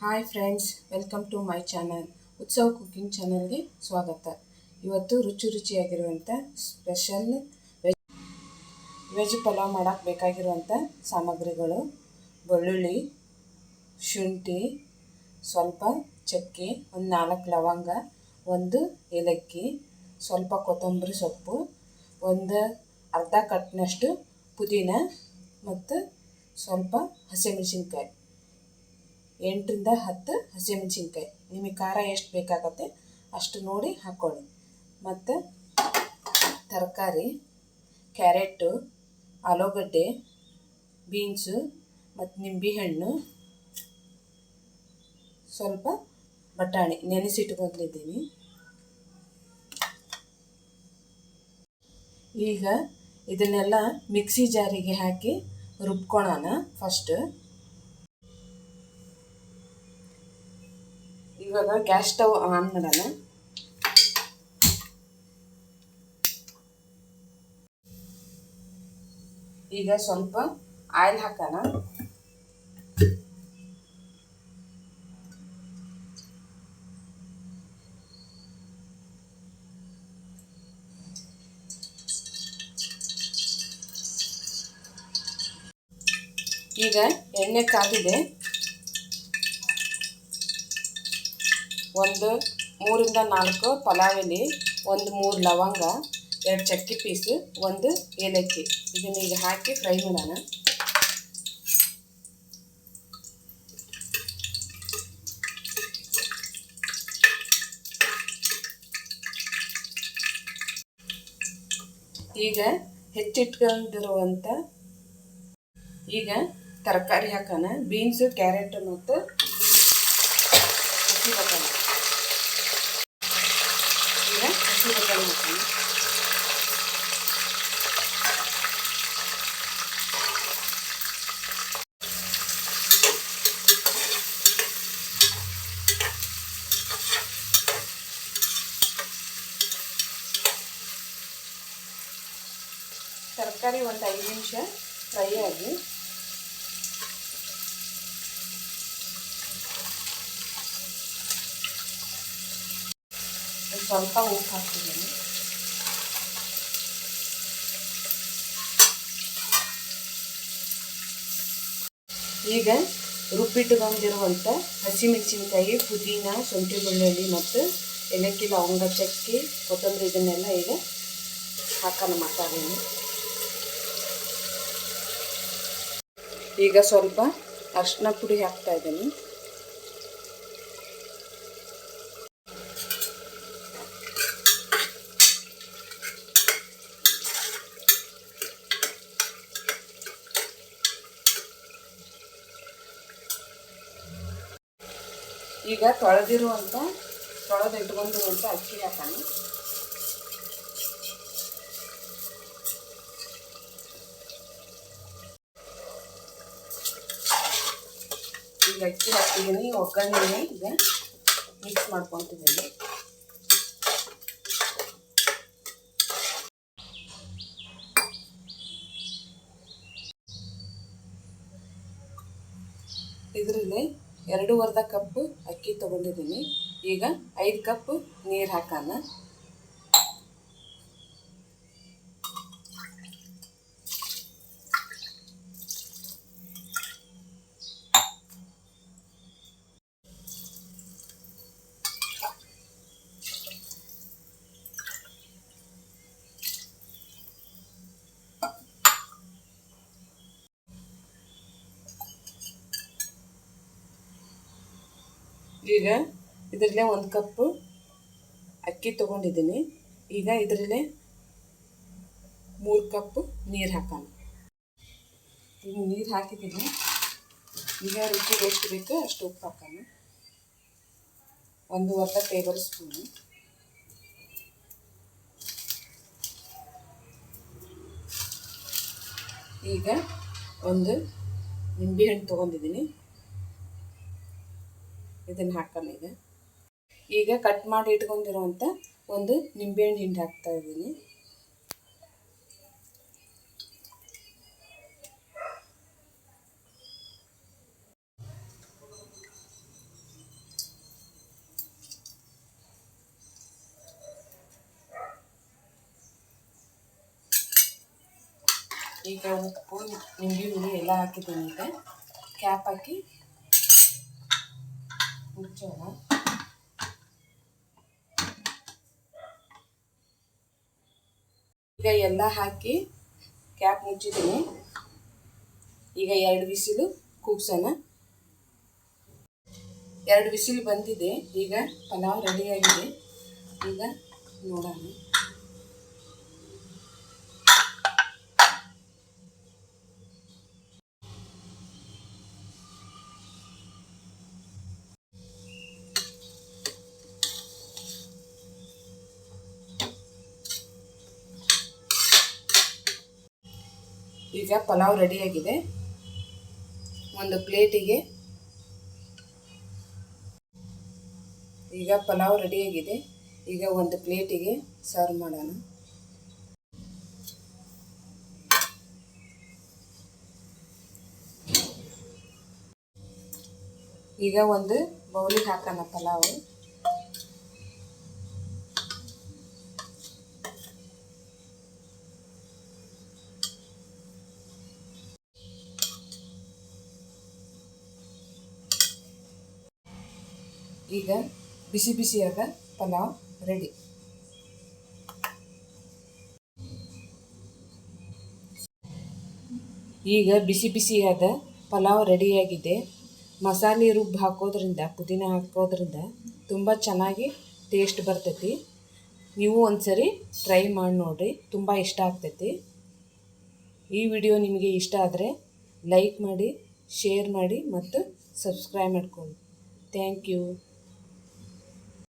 Hi friends welcome to my channel Utsava cooking ಚಾನಲ್ಗೆ ಸ್ವಾಗತ. ಇವತ್ತು ರುಚಿ ರುಚಿಯಾಗಿರುವಂಥ ಸ್ಪೆಷಲ್ ವೆಜ್ ವೆಜ್ ಪಲಾವ್ ಮಾಡೋಕ್ಕೆ ಬೇಕಾಗಿರುವಂಥ ಸಾಮಗ್ರಿಗಳು ಬೆಳ್ಳುಳ್ಳಿ, ಶುಂಠಿ, ಸ್ವಲ್ಪ ಚಕ್ಕೆ, ಒಂದು ನಾಲ್ಕು ಲವಂಗ, ಒಂದು ಏಲಕ್ಕಿ, ಸ್ವಲ್ಪ ಕೊತ್ತಂಬರಿ ಸೊಪ್ಪು, ಒಂದು ಅರ್ಧ ಕಟ್ನಷ್ಟು ಪುದೀನ ಮತ್ತು ಸ್ವಲ್ಪ ಹಸಿಮೆಣಸಿನ್ಕಾಯಿ. ಎಂಟರಿಂದ ಹತ್ತು ಹಸಿಮೆಣಸಿನ್ಕಾಯಿ. ನಿಮಗೆ ಖಾರ ಎಷ್ಟು ಬೇಕಾಗತ್ತೆ ಅಷ್ಟು ನೋಡಿ ಹಾಕ್ಕೊಳ್ಳಿ ಮತ್ತು ತರಕಾರಿ ಕ್ಯಾರೆಟು ಆಲೂಗಡ್ಡೆ, ಬೀನ್ಸು ಮತ್ತು ನಿಂಬೆಹಣ್ಣು ಸ್ವಲ್ಪ ಬಟಾಣಿ. ನೆನೆಸಿಟ್ಕೊಂಡಿದ್ದೀನಿ. ಈಗ ಇದನ್ನೆಲ್ಲ ಮಿಕ್ಸಿ ಜಾರಿಗೆ ಹಾಕಿ ರುಬ್ಕೊಳ್ಳೋಣ ಫಸ್ಟ್ ಇವಾಗ ಗ್ಯಾಸ್ ಸ್ಟವ್ ಆನ್ ಮಾಡೋಣ. ಈಗ ಸ್ವಲ್ಪ ಆಯಿಲ್ ಹಾಕೋಣ. ಈಗ ಎಣ್ಣೆ ಕಾದಿದೆ. ಒಂದು ಮೂರಿಂದ ನಾಲ್ಕು ಪಲಾವ್ ಎಲೆ ಒಂದು ಮೂರು ಲವಂಗ, ಎರಡು ಚಕ್ಕೆ ಪೀಸು, ಒಂದು ಏಲಕ್ಕಿ. ಇದನ್ನ ಈಗ ಹಾಕಿ ಫ್ರೈ ಮಾಡೋಣ. ಈಗ ಹೆಚ್ಚಿಟ್ಕೊಂಡಿರುವಂಥ ಈಗ ತರಕಾರಿ ಹಾಕೋಣ. ಬೀನ್ಸು, ಕ್ಯಾರೆಟ್ ಮತ್ತು ಹಸಿ ಬಟಾಣಿ ಈಗ ಹಸಿ ಬಟಾಣಿ ಹಾಕೋಣ ತರಕಾರಿ ಒಂದು ಐದು ನಿಮಿಷ ಫ್ರೈ ಆಗಿ. ಸ್ವಲ್ಪ ಉಪ್ಪು ಹಾಕ್ತಿದ್ದೀನಿ. ಈಗ ರುಬ್ಬಿಟ್ಟುಕೊಂಡಿರುವಂಥ ಹಸಿಮೆಣಸಿನ್ಕಾಯಿ, ಪುದೀನ ಶುಂಠಿ ಬೆಳ್ಳುಳ್ಳಿ ಮತ್ತು ಏಲಕ್ಕಿ, ಲವಂಗ, ಚಕ್ಕೆ, ಕೊತ್ತಂಬರಿ ಇದನ್ನೆಲ್ಲ ಈಗ ಹಾಕೋಣ ಮಸಾಲೆಯನ್ನು ಈಗ ಸ್ವಲ್ಪ ಅರಿಶಿನ ಪುಡಿ ಹಾಕ್ತಾ ಇದ್ದೀನಿ. ಈಗ ತೊಳೆದಿರುವಂಥ ತೊಳೆದಿಟ್ಕೊಂಡಿರುವಂಥ ಅಕ್ಕಿ ಹಾಕೋಣ. ಅಕ್ಕಿ ಹಾಕಿದ್ದೀನಿ ಒಗ್ಗರಣೆ ಇದೆ ಮಿಕ್ಸ್ ಮಾಡ್ಕೊತಿದ್ದೀನಿ. ಇದರಲ್ಲಿ ಎರಡೂವರ್ಧ ಕಪ್ ಅಕ್ಕಿ ತಗೊಂಡಿದ್ದೀನಿ. ಈಗ ಐದು ಕಪ್ ನೀರು ಹಾಕೋಣ. ಈಗ ಇದರಲ್ಲೇ ಒಂದು ಕಪ್ಪು ಅಕ್ಕಿ ತೊಗೊಂಡಿದ್ದೀನಿ. ಈಗ ಇದರಲ್ಲೇ ಮೂರು ಕಪ್ಪು ನೀರು ಹಾಕೋಣ. ಈಗ ನೀರು ಹಾಕಿದ್ದೀನಿ. ಈಗ ರುಚಿಗೆ ಎಷ್ಟು ಬೇಕೋ ಅಷ್ಟು ಉಪ್ಪು ಹಾಕೋಣ. ಒಂದೂವರೆ ಟೇಬಲ್ ಸ್ಪೂನು. ಈಗ ಒಂದು ನಿಂಬೆಹಣ್ಣು ತೊಗೊಂಡಿದ್ದೀನಿ. ಇದನ್ನು ಹಾಕೊಂಡಿದೆ ಈಗ. ಕಟ್ ಮಾಡಿ ಇಟ್ಕೊಂಡಿರುವಂಥ ಒಂದು ನಿಂಬೆಹಣ್ಣು ಹಿಂಡಿ ಹಾಕ್ತಾ ಇದ್ದೀನಿ. ಈಗ ಉಪ್ಪು, ನಿಂಬೆ, ಹುಳಿ ಎಲ್ಲ ಹಾಕಿದ್ದೀನಿ ಈಗ. ಕ್ಯಾಪ್ ಹಾಕಿ ಮುಚ್ಚೋಣ. ಈಗ ಎಲ್ಲ ಹಾಕಿ ಕ್ಯಾಪ್ ಮುಚ್ಚಿದ್ದೀನಿ. ಈಗ ಎರಡು ಬಿಸಿಲು ಕೂಗ್ಸೋಣ. ಎರಡು ಬಿಸಿಲು ಬಂದಿದೆ. ಈಗ ಪಲಾವ್ ರೆಡಿಯಾಗಿದೆ ಈಗ ನೋಡೋಣ. ಈಗ ಪಲಾವ್ ರೆಡಿಯಾಗಿದೆ. ಒಂದು ಪ್ಲೇಟಿಗೆ. ಈಗ ಪಲಾವ್ ರೆಡಿಯಾಗಿದೆ. ಈಗ ಒಂದು ಪ್ಲೇಟಿಗೆ ಸರ್ವ್ ಮಾಡೋಣ. ಈಗ ಒಂದು ಬೌಲಿಗೆ ಹಾಕೋಣ ಪಲಾವು. ಈಗ ಬಿಸಿ ಬಿಸಿಯಾದ ಪಲಾವ್ ರೆಡಿ ಈಗ ಬಿಸಿ ಬಿಸಿಯಾದ ಪಲಾವ್ ರೆಡಿಯಾಗಿದೆ ಮಸಾಲೆ ರುಬ್ಬಿ ಹಾಕೋದ್ರಿಂದ, ಪುದೀನ ಹಾಕೋದ್ರಿಂದ ತುಂಬ ಚೆನ್ನಾಗಿ ಟೇಸ್ಟ್ ಬರ್ತೈತಿ. ನೀವು ಒಂದ್ಸರಿ ಟ್ರೈ ಮಾಡಿ ನೋಡಿರಿ, ತುಂಬ ಇಷ್ಟ ಆಗ್ತೈತಿ. ಈ ವಿಡಿಯೋ ನಿಮಗೆ ಇಷ್ಟ ಆದರೆ ಲೈಕ್ ಮಾಡಿ ಶೇರ್ ಮಾಡಿ ಮತ್ತು ಸಬ್ಸ್ಕ್ರೈಬ್ ಮಾಡ್ಕೊಳ್ಳಿ. Thank you